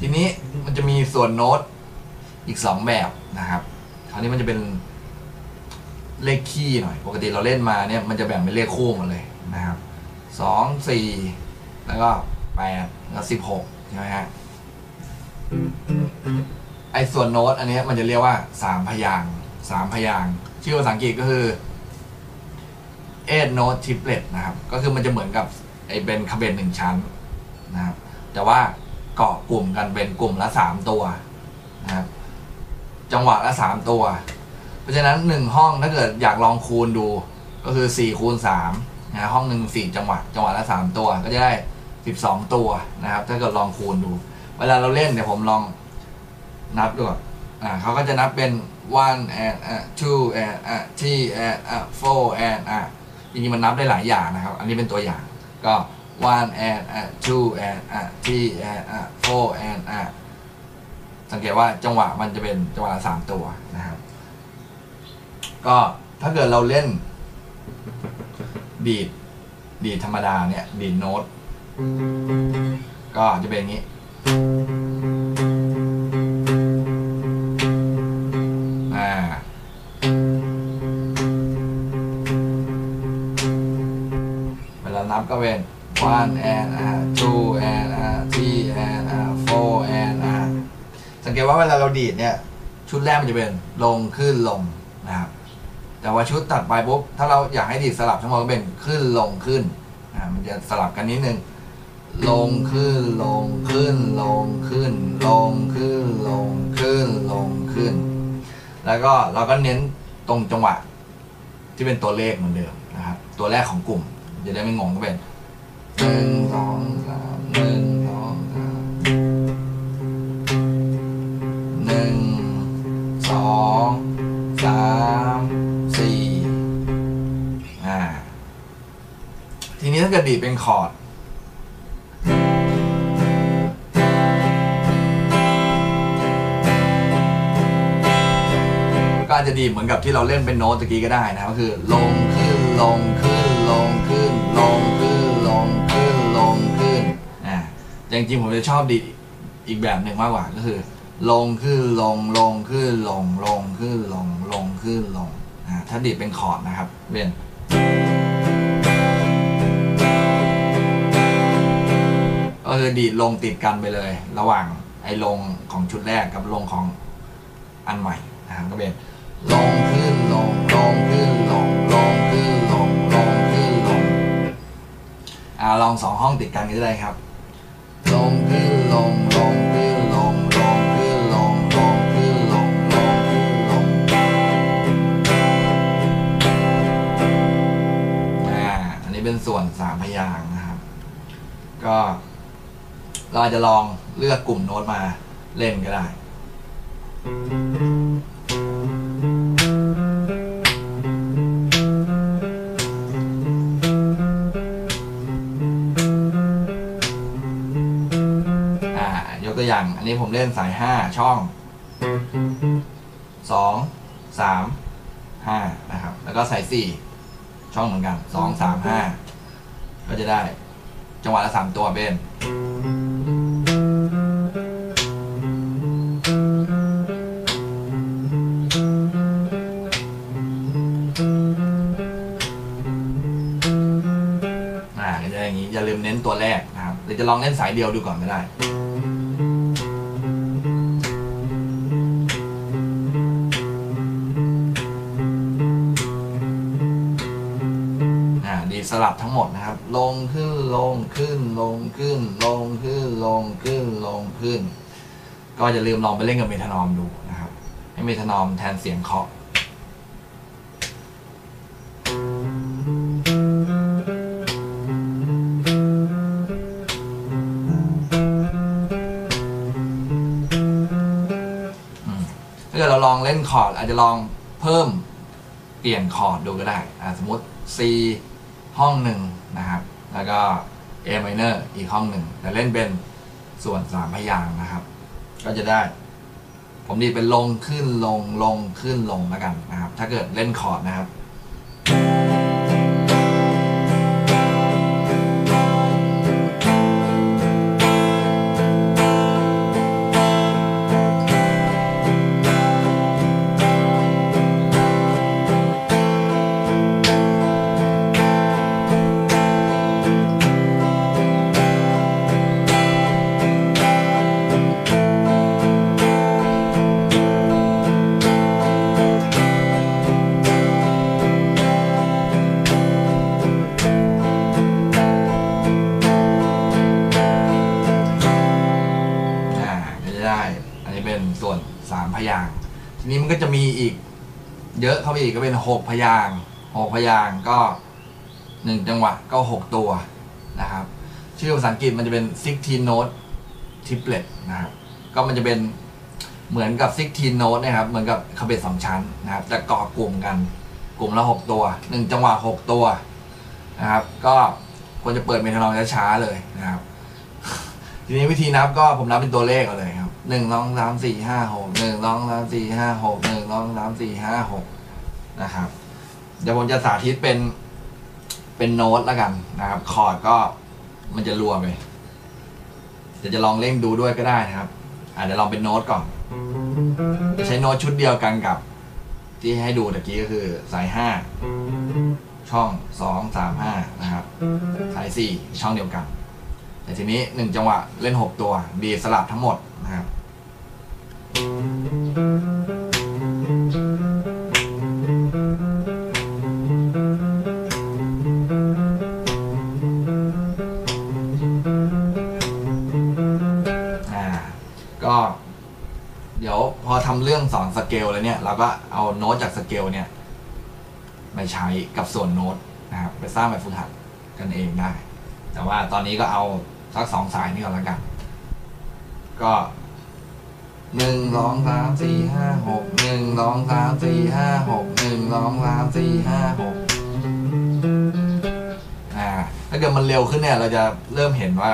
ทีนี้มันจะมีส่วนโน้ตอีกสองแบบนะครับ คราวนี้มันจะเป็นเลขคี่หน่อย ปกติเราเล่นมาเนี่ยมันจะแบ่งเป็นเลขคู่หมดเลยนะครับสองสี่แล้วก็แปดแล้วสิบหกใช่ไหมฮะไอ้ส่วนโน้ตอันนี้มันจะเรียกว่าสามพยางค์สามพยางค์ชื่อภาษาอังกฤษก็คือ eight note triplet นะครับ ก็คือมันจะเหมือนกับไอ้เป็นคาเบนหนึ่งชั้นนะครับ แต่ว่า เกาะกลุ่มกันเป็นกลุ่มละสามตัวนะครับจังหวะละสามตัว เพราะฉะนั้นหนึ่งห้องถ้าเกิดอยากลองคูณดูก็คือสี่คูณสามนะห้องหนึ่งสี่จังหวะจังหวะละสามตัวก็จะได้สิบสองตัวนะครับ ถ้าเกิดลองคูณดู เวลาเราเล่นเดี๋ยวผมลองนับดูอนอ่าเขาก็จะนับเป็น one and uh, two and uh, three and uh, four and uh จริงๆมันนับได้หลายอย่างนะครับ อันนี้เป็นตัวอย่างก็ one and uh, two and uh, three and uh, four and uh สังเกตว่าจังหวะมันจะเป็นจังหวะสามตัวนะครับ ก็ถ้าเกิดเราเล่น ดีดดีดธรรมดาเนี่ย ดีดโน้ต ก็จะเป็นอย่างนี้เวลานับก็เป็น one and a two and a three and a four and a สังเกตว่าเวลาเราดีดเนี่ย ชุดแรกมันจะเป็นลงขึ้นลงนะครับ แต่ว่าชุดตัดไปปุ๊บถ้าเราอยากให้ดีดสลับทั้งหมดก็เป็นขึ้นลงขึ้นอ่ามันจะสลับกันนิดนึงลงขึ้นลงขึ้นลงขึ้น ลงขึ้นลงขึ้นลงขึ้น แล้วก็เราก็เน้นตรงจังหวะ ที่เป็นตัวเลขเหมือนเดิมนะครับ ตัวแรกของกลุ่มจะได้ไม่งงก็เป็น หนึ่งสองสามหนึ่งสองสามหนึ่งสองสามสี่อ่า ทีนี้ถ้าเกิดดีดเป็นคอร์ดก็อาจจะดีเหมือนกับที่เราเล่นเป็นโน้ตตะกี้ก็ได้นะก็คือ ลงขึ้นลงขึ้นลงขึ้นลง จริงๆผมจะชอบดีดอีกแบบหนึ่งมากกว่าก็คือ ลงขึ้นลงลงขึ้นลงลงขึ้นลงลงขึ้นลงอ่าถ้าดีดเป็นคอร์ดนะครับเป็นก็คือดีดลงติดกันไปเลย ระหว่างไอ้ลงของชุดแรกกับลงของอันใหม่นะครับก็เป็นลงขึ้นลงลงขึ้นลงลงขึ้นลงลงขึ้นลงอ่าลองสองห้องติดกันก็ได้ครับ เป็นส่วนสามพยางนะครับ ก็เราอาจจะลองเลือกกลุ่มโน้ตมาเล่นก็ได้ังอันนี้ผมเล่นสายห้าช่องสองสามห้านะครับ แล้วก็สายสี่ช่องเหมือนกันสองสามห้าก็จะได้จังหวะละสามตัวเป็นอ่าก็จะอย่างนี้อย่าลืมเน้นตัวแรกนะครับหรือจะลองเล่นสายเดียวดูก่อนก็ได้ สลับทั้งหมดนะครับ ลงขึ้นลงขึ้นลงขึ้น ลงขึ้นลงขึ้นลงขึ้น ก็จะลืมลองไปเล่นกับเมทานอมดูนะครับ ให้เมทานอมแทนเสียงเคาะถ้าเกิดเราลองเล่นคอร์ดอาจจะลองเพิ่มเปลี่ยนคอร์ดดูก็ได้ สมมติ C ห้องหนึ่งนะครับ แล้วก็ A minor อีกห้องหนึ่งแต่เล่นเป็นส่วนสามพยางนะครับ ก็จะได้ ผมดีเป็นลงขึ้นลงลงขึ้นลงแล้วกันนะครับ ถ้าเกิดเล่นคอร์ดนะครับ อันนี้เป็นส่วนสามพยางค์ทีนี้มันก็จะมีอีก เยอะเข้าไปอีกก็เป็นหกพยางค์หกพยางค์ก็หนึ่งจังหวะก็หกตัวนะครับ ชื่อภาษาอังกฤษมันจะเป็น16 note triplet นะครับ ก็มันจะเป็นเหมือนกับ16 note นะครับ เหมือนกับคาเบตสองชั้นนะครับแต่เกาะกลุ่มกันกลุ่มละหกตัวหนึ่งจังหวะหกตัวนะครับ ก็ควรจะเปิดเมทานอลช้าๆเลยนะครับ ทีนี้วิธีนับก็ผมนับเป็นตัวเลขเอาเลยครับ หนึ่งสองสามสี่ห้าหกหนึ่งสองสามสี่ห้าหกหนึ่งสองสามสี่ห้าหกนะครับ เดี๋ยวผมจะสาธิตเป็นเป็นโน้ตแล้วกันนะครับ คอร์ดก็มันจะรัวไปเดี๋ยวจะลองเล่นดูด้วยก็ได้นะครับอะเดี๋ยวลองเป็นโน้ตก่อนจะใช้โน้ตชุดเดียวกันกับ ที่ให้ดูตะกี้ก็คือสายห้าช่องสองสามห้านะครับ สายสี่ช่องเดียวกัน แต่ทีนี้หนึ่งจังหวะเล่นหกตัว ดีสลับทั้งหมดนะครับ อ่าก็เดี๋ยวพอทำเรื่องสอนสเกลแล้วเนี่ยเราก็เอาโน้ตจากสเกลเนี่ยไปใช้กับส่วนโน้ตนะครับไปสร้างแบบฝึกหัดกันเองได้ แต่ว่าตอนนี้ก็เอาสักสองสายนี่ก่อนล้วกัน ก็ หนึ่งสองสามสี่ห้าหกหนึ่งสองสามสี่ห้าหกหนึ่งสองสามสี่ห้าหกอ่าถ้าเกิดมันเร็วขึ้นเนี่ยเราจะเริ่มเห็นว่า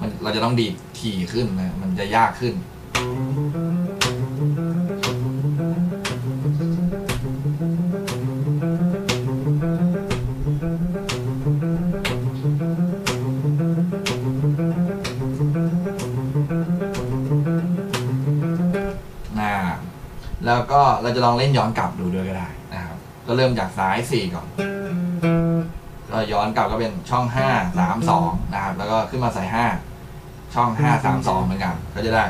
มันเราจะต้องดีดถี่ขึ้นนะมันจะยากขึ้น เราจะลองเล่นย้อนกลับดูด้วยก็ได้นะครับ ก็เริ่มจากซ้ายสี่ก่อน ก็ย้อนกลับก็เป็นช่องห้าสามสองนะครับ แล้วก็ขึ้นมาใส่ห้าช่องห้าสามสองเหมือนกัน ก็จะได้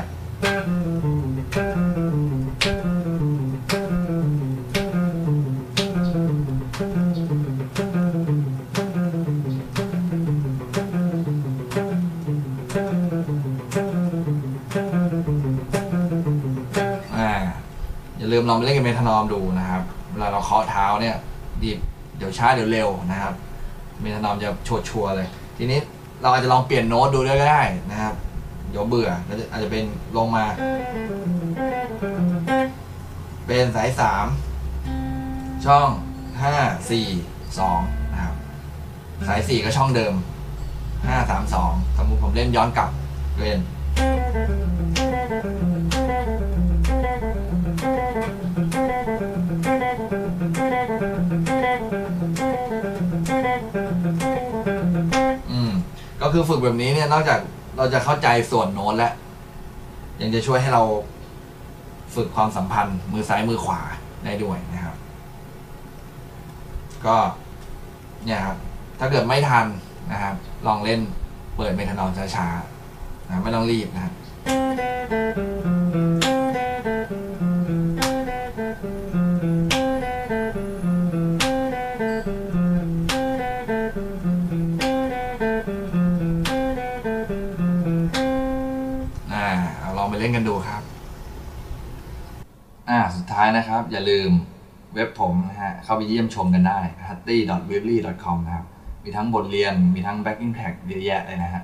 ลืมลองไปเล่นกับเมทานอมดูนะครับเวลาเราเคาะเท้าเนี่ยดีบเดี๋ยวช้าเดี๋ยวเร็วนะครับ เมทานอมจะชัวชัวร์ๆเลย ทีนี้เราอาจจะลองเปลี่ยนโน้ตดูด้วยก็ได้นะครับ เดี๋ยวเบื่อแล้วอาจจะเป็นลงมา เป็นสายสามช่องห้าสี่สองนะครับ สายสี่ก็ช่องเดิมห้าสามสองสมมติผมเล่นย้อนกลับเป็น ก็คือฝึกแบบนี้เนี่ยนอกจากเราจะเข้าใจส่วนโน้ตแล้วยังจะช่วยให้เราฝึกความสัมพันธ์ มือซ้ายมือขวาได้ด้วยนะครับ ก็เนี่ยครับ ถ้าเกิดไม่ทันนะครับ ลองเล่นเปิดเมทานอลช้าๆนะไม่ต้องรีบนะครับ องไปเล่นกันดูครับ อ่าสุดท้ายนะครับ อย่าลืมเว็บผมนะฮะ เข้าไปเยี่ยมชมกันได้ h u t t y w e b l y c o m นะครับ มีทั้งบทเรียน มีทั้ง backing track เยอะแยะเลยนะฮะ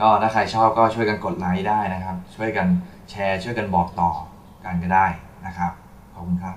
ก็ถ้าใครชอบก็ช่วยกันกดไลค์ได้นะครับ ช่วยกันแชร์ ช่วยกันบอกต่อกันก็ได้นะครับ ขอบคุณครับ